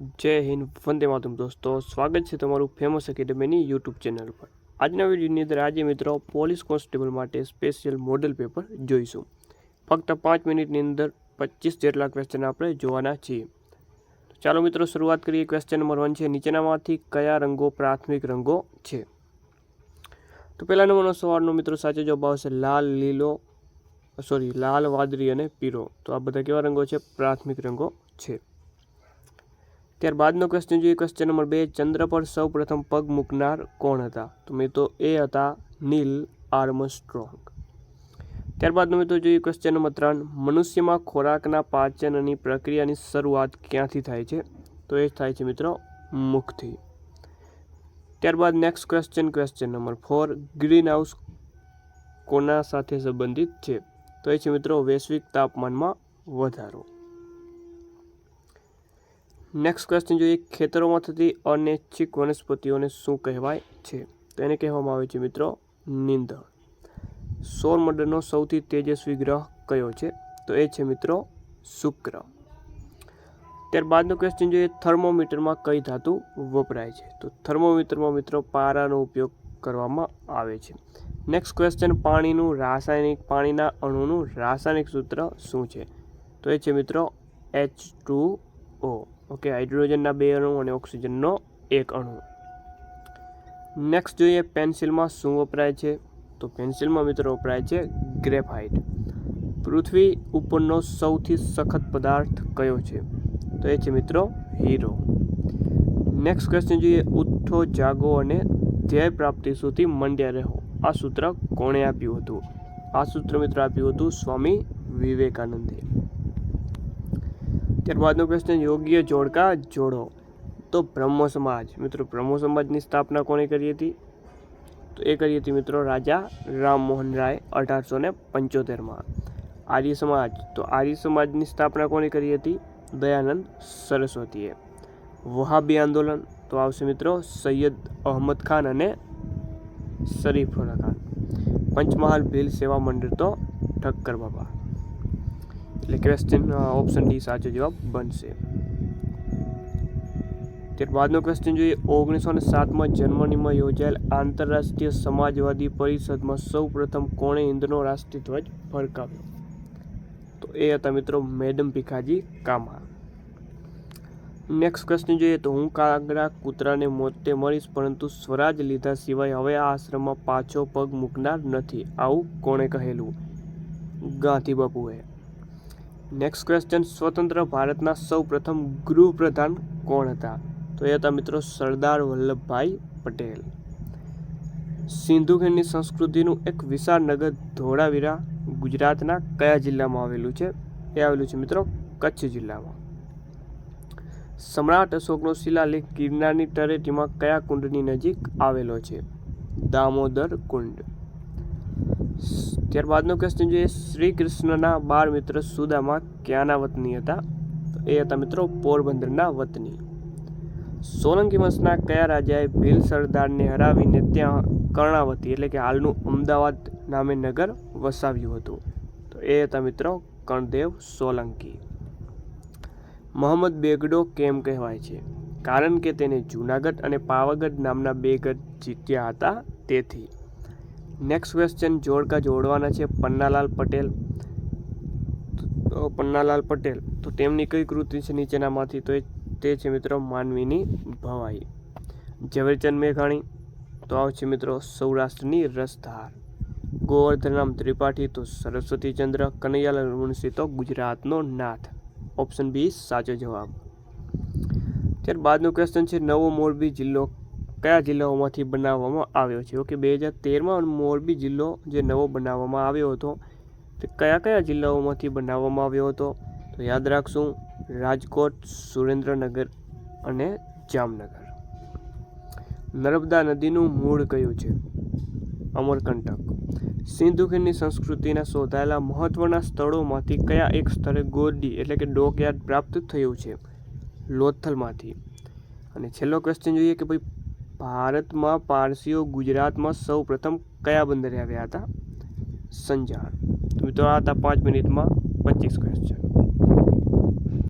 જય હિન્દ, વંદે માતરમ દોસ્તો. સ્વાગત છે તમારું ફેમસ એકેડમીની યુટ્યુબ ચેનલ પર. આજના વિડીયોની અંદર આજે મિત્રો પોલીસ કોન્સ્ટેબલ માટે સ્પેશિયલ મોડેલ પેપર જોઈશું. ફક્ત પાંચ મિનિટની અંદર પચીસ જેટલા ક્વેશ્ચન આપણે જોવાના છીએ. ચાલો મિત્રો શરૂઆત કરીએ. ક્વેશ્ચન નંબર વન છે, નીચેનામાંથી કયા રંગો પ્રાથમિક રંગો છે? તો પહેલા નંબરનો સવાલનો મિત્રો સાચો જવાબ આવશે લાલ, લીલો સોરી લાલ, વાદળી અને પીળો. તો આ બધા કેવા રંગો છે? પ્રાથમિક રંગો છે. ત્યારબાદનો ક્વેશ્ચન જોઈએ. ક્વેશ્ચન નંબર બે, ચંદ્ર પર સૌ પ્રથમ પગ મૂકનાર કોણ હતા? તો મિત્રો, એ હતા નીલ આર્મસ્ટ્રોંગ. ત્યારબાદનો મિત્રો જોઈએ ક્વેશ્ચન નંબર ત્રણ, મનુષ્યમાં ખોરાકના પાચનની પ્રક્રિયાની શરૂઆત ક્યાંથી થાય છે? તો એ થાય છે મિત્રો, મુખથી. ત્યારબાદ next question question number four green house કોના સાથે સંબંધિત છે? તો એ છે મિત્રો, વૈશ્વિક તાપમાનમાં વધારો. નેક્સ્ટ ક્વેશ્ચન જોઈએ, ખેતરોમાં થતી અનૈચ્છિક વનસ્પતિઓને શું કહેવાય છે? તો એને કહેવામાં આવે છે, મિત્રો, નીંદણ. સૌરમંડળનો સૌથી તેજસ્વી ગ્રહ કયો છે? તો એ છે, મિત્રો, શુક્ર. ત્યારબાદનો ક્વેશ્ચન જોઈએ, થર્મોમીટરમાં કઈ ધાતુ વપરાય છે? તો થર્મોમીટરમાં, મિત્રો, પારાનો ઉપયોગ કરવામાં આવે છે. નેક્સ્ટ ક્વેશ્ચન પાણીનું રાસાયણિક, પાણીના અણુનું રાસાયણિક સૂત્ર શું છે? તો એ છે, મિત્રો એચ ટુ ઓ ઓકે, હાઇડ્રોજનના બે અણુ અને ઓક્સિજનનો એક અણુ. નેક્સ્ટ જોઈએ, પેન્સિલમાં શું વપરાય છે? તો પેન્સિલમાં મિત્રો વપરાય છે ગ્રેફાઇટ. પૃથ્વી ઉપરનો સૌથી સખત પદાર્થ કયો છે? તો એ છે મિત્રો હીરો. નેક્સ્ટ ક્વેશ્ચન જોઈએ ઉઠો જાગો અને ધ્યેય પ્રાપ્તિ સુધી મંડ્યા રહો. આ સૂત્ર કોણે આપ્યું હતું? આ સૂત્ર મિત્રો આપ્યું હતું સ્વામી વિવેકાનંદે. ત્યારબાદનો પ્રશ્ન, યોગ્ય જોડકા જોડો. તો બ્રહ્મ સમાજ. મિત્રો, બ્રહ્મ સમાજની સ્થાપના કોણે કરી હતી? તો એ કરી હતી મિત્રો રાજા રામમોહન રાય અઢારસો ને પંચોતેરમાં. આર્ય સમાજ. તો આર્ય સમાજની સ્થાપના કોણે કરી હતી? દયાનંદ સરસ્વતીએ. વહાબી આંદોલન. તો આવશે મિત્રો સૈયદ અહમદ ખાન અને શરીફ ખાન. પંચમહાલ ભીલ સેવા મંડળ તો ઠક્કર બાબા એટલે ક્વેશ્ચન ઓપ્શન ડી સાચો જવાબ બનશે. ત્યારબાદનો ક્વેશ્ચન જોઈએ, ઓગણીસો ને સાતમાં જર્મનીમાં યોજાયેલ આંતરરાષ્ટ્રીય સમાજવાદી પરિષદમાં સૌ પ્રથમ કોણે હિન્દનો રાષ્ટ્રીય ધ્વજ ફરકાવ્યો? તો એ હતા મિત્રો madam Bhikaji Cama. Next question જોઈએ, તો હું કાગડા કૂતરાને મોતે મળીશ પરંતુ સ્વરાજ લીધા સિવાય હવે આ આશ્રમમાં પાછો પગ મૂકનાર નથી. આવું કોણે કહેલું? ગાંધી બાપુએ નેક્સ્ટ ક્વેશ્ચન સ્વતંત્ર ભારતના સૌ પ્રથમ ગૃહપ્રધાન કોણ હતા? તો એ હતા મિત્રો સરદાર વલ્લભભાઈ પટેલ. સિંધુ ખીણની સંસ્કૃતિનું એક વિશાળ નગર ધોળાવીરા ગુજરાતના કયા જિલ્લામાં આવેલું છે? એ આવેલું છે મિત્રો કચ્છ જિલ્લામાં. સમ્રાટ અશોકનો શિલાલેખ ગિરનારની તળેટીમાં કયા કુંડની નજીક આવેલો છે? દામોદર કુંડ. ત્યારબાદનો ક્વેશ્ચન જે શ્રી કૃષ્ણના બાળ મિત્ર સુદામા ક્યાંના વતની હતા? એ હતા મિત્રો પોરબંદરના વતની. સોલંકી વંશના કયા રાજાએ ભીલ સરદારને હરાવીને ત્યાં કર્ણાવતી એટલે કે હાલનું અમદાવાદ નામે નગર વસાવ્યું હતું? તો એ હતા મિત્રો કર્ણદેવ સોલંકી. મોહમ્મદ બેગડો કેમ કહેવાય છે? કારણ કે તેને જૂનાગઢ અને પાવાગઢ નામના બે ગઢ જીત્યા હતા તેથી. નેક્સ્ટ ક્વેશ્ચન જોડકા જોડવાના છે પન્નાલાલ પટેલ. પન્નાલાલ પટેલ, તો તેમની કઈ કૃતિ છે નીચેનામાંથી તો તે છે મિત્રો માનવીની ભવાઈ. ઝવેરચંદ મેઘાણી, તો આવશે મિત્રો સૌરાષ્ટ્રની રસધાર. ગોવર્ધનરામ ત્રિપાઠી, તો સરસ્વતીચંદ્ર કનૈયાલાલ મુનશી, તો ગુજરાતનો નાથ. ઓપ્શન બી સાચો જવાબ. ત્યારબાદનો ક્વેશ્ચન છે, નવો મોરબી જિલ્લો કયા જિલ્લાઓમાંથી બનાવવામાં આવ્યો છે? ઓકે, બે હજાર તેરમાં મોરબી જિલ્લો જે નવો બનાવવામાં આવ્યો હતો, તે કયા કયા જિલ્લાઓમાંથી બનાવવામાં આવ્યો હતો? તો યાદ રાખશું, રાજકોટ, સુરેન્દ્રનગર અને જામનગર. નર્મદા નદીનું મૂળ કયું છે? અમરકંટક. સિંધુ ખીણની સંસ્કૃતિના શોધાયેલા મહત્વના સ્થળોમાંથી કયા એક સ્થળે ગોરડી એટલે કે ડોકયાર્ડ પ્રાપ્ત થયું છે? લોથલમાંથી. અને છેલ્લો ક્વેશ્ચન જોઈએ કે ભાઈ ભારતમાં પારસીઓ ગુજરાતમાં સૌ પ્રથમ કયા બંદરે આવ્યા હતા? સંજાણ. મિત્રો, આ હતા પાંચ મિનિટમાં પચીસ ક્વેશ્ચન